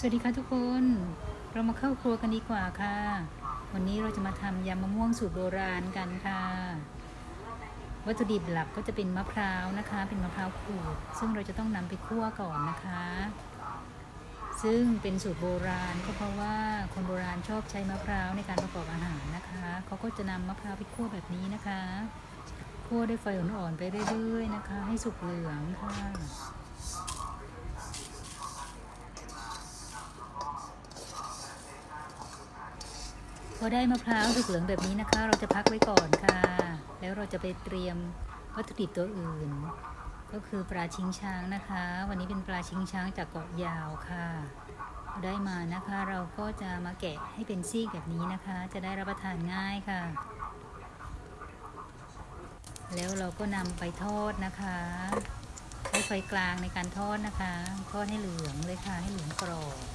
สวัสดีค่ะทุกคน เรามาเข้าครัวกันดีกว่าค่ะ วันนี้เราจะมาทำยำมะม่วงสูตรโบราณกันค่ะ วัตถุดิบหลักก็จะเป็นมะพร้าวนะคะ เป็นมะพร้าวขูด ซึ่งเราจะต้องนำไปคั่วก่อนนะคะ ซึ่งเป็นสูตรโบราณก็เพราะว่าคนโบราณชอบใช้มะพร้าวในการประกอบอาหารนะคะ เขาก็จะนำมะพร้าวไปคั่วแบบนี้นะคะ คั่วด้วยไฟอ่อนๆไปเรื่อยๆนะคะ ให้สุกเหลืองค่ะ พอได้มะพร้าวสุกเหลืองแบบนี้นะคะ เราจะพักไว้ก่อนค่ะ แล้วเราจะไปเตรียมวัตถุดิบตัวอื่น ก็คือปลาชิงช้างนะคะ วันนี้เป็นปลาชิงช้างจากเกาะยาวค่ะ ได้มานะคะ เราก็จะมาแกะให้เป็นซี่แบบนี้นะคะ จะได้รับประทานง่ายค่ะ แล้วเราก็นำไปทอดนะคะใช้ไฟกลางในการทอดนะคะ ทอดให้เหลืองเลยค่ะ ให้เหลืองกรอบ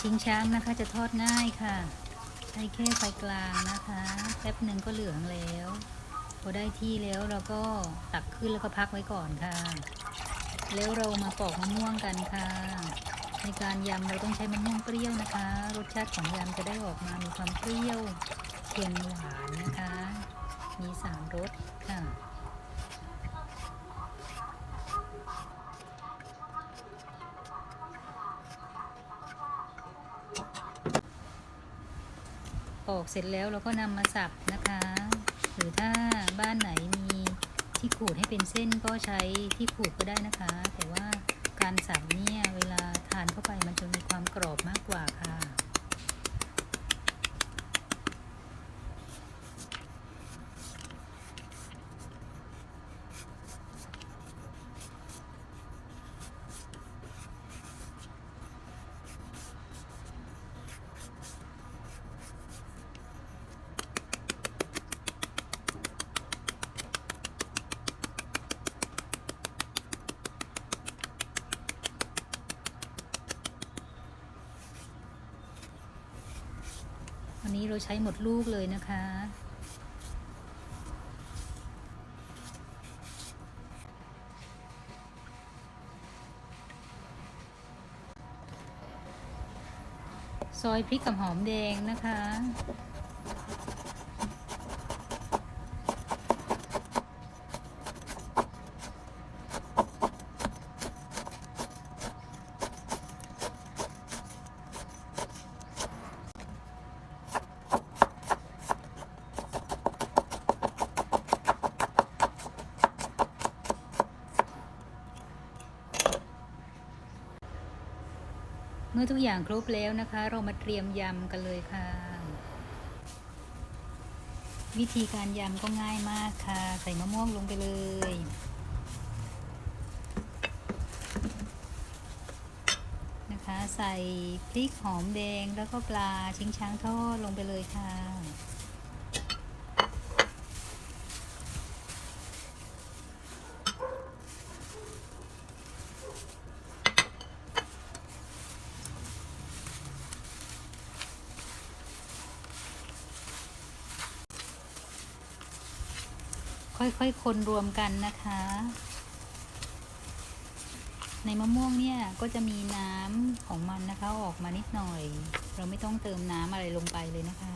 ชิงช้างนะคะ จะทอดง่ายค่ะ ใช้แค่ไฟกลางนะคะแป๊บหนึ่งก็เหลืองแล้ว พอได้ที่แล้วเราก็ตักขึ้นแล้วก็พักไว้ก่อนค่ะ แล้วเรามาปอกมะม่วงกันค่ะ ในการยำเราต้องใช้มะม่วงเปรี้ยวนะคะ รสชาติของยำจะได้ออกมามีความเปรี้ยวเค็มหวานนะคะ มีสามรสค่ะ ปอกเสร็จแล้วเราก็นำมาสับนะคะ หรือถ้าบ้านไหนมีที่ขูดให้เป็นเส้นก็ใช้ที่ขูดก็ได้นะคะ แต่ว่าการสับเนี่ยเวลาทานเข้าไปมันจะมีความกรอบมากกว่าค่ะ วันนี้เราใช้หมดลูกเลยนะคะ ซอยพริกกับหอมแดงนะคะ เมื่อทุกอย่างครบแล้วนะคะ เรามาเตรียมยำกันเลยค่ะ วิธีการยำก็ง่ายมากค่ะ ใส่มะม่วงลงไปเลยนะคะ ใส่พริกหอมแดงแล้วก็ปลาชิงช้างทอดลงไปเลยค่ะ ค่อยๆคนรวมกันนะคะ ในมะม่วงเนี่ยก็จะมีน้ำของมันนะคะออกมานิดหน่อย เราไม่ต้องเติมน้ำอะไรลงไปเลยนะคะ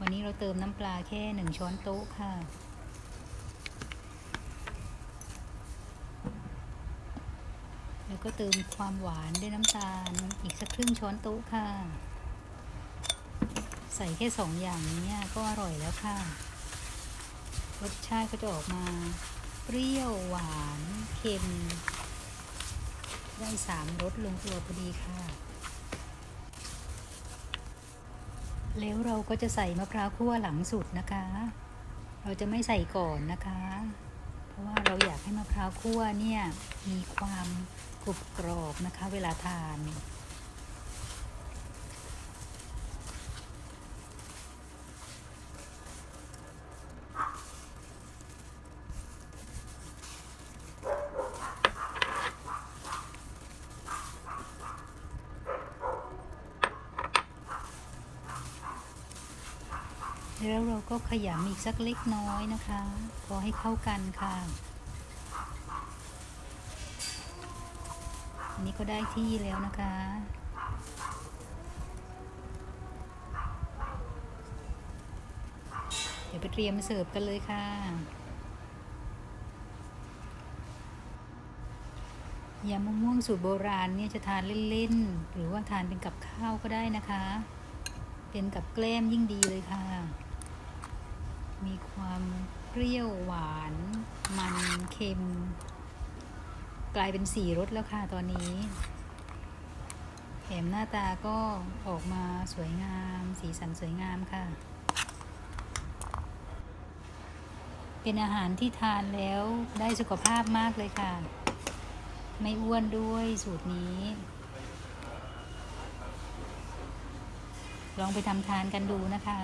วันนี้เราเติมน้ำปลาแค่หนึ่งช้อนโต๊ะค่ะแล้วก็เติมความหวานด้วยน้ำตาลอีกสักครึ่งช้อนโต๊ะค่ะ ใส่แค่สองอย่างนี้ก็อร่อยแล้วค่ะ รสชาติก็จะออกมา เปรี้ยวหวานเค็ม ได้สามรสลงตัวพอดีค่ะ แล้วเราก็จะใส่มะพร้าวคั่วหลังสุดนะคะ เราจะไม่ใส่ก่อนนะคะ เพราะว่าเราอยากให้มะพร้าวคั่วเนี่ยมีความกรุบกรอบนะคะ เวลาทาน แล้วเราก็ขยำอีกสักเล็กน้อยนะคะ พอให้เข้ากันค่ะอันนี้ก็ได้ที่แล้วนะคะเดี๋ยวไปเตรียมเสิร์ฟกันเลยค่ะ ยำมะม่วงสูตรโบราณเนี่ยจะทานเล่น ๆ หรือว่าทานเป็นกับข้าวก็ได้นะคะ เป็นกับแกล้มยิ่งดีเลยค่ะ มีความเปรี้ยวหวาน มันเค็ม กลายเป็นสีรสแล้วค่ะตอนนี้แถมหน้าตาก็ออกมาสวยงาม สีสันสวยงามค่ะ เป็นอาหารที่ทานแล้วได้สุขภาพมากเลยค่ะ ไม่อ้วนด้วยสูตรนี้ ลองไปทำทานกันดูนะคะ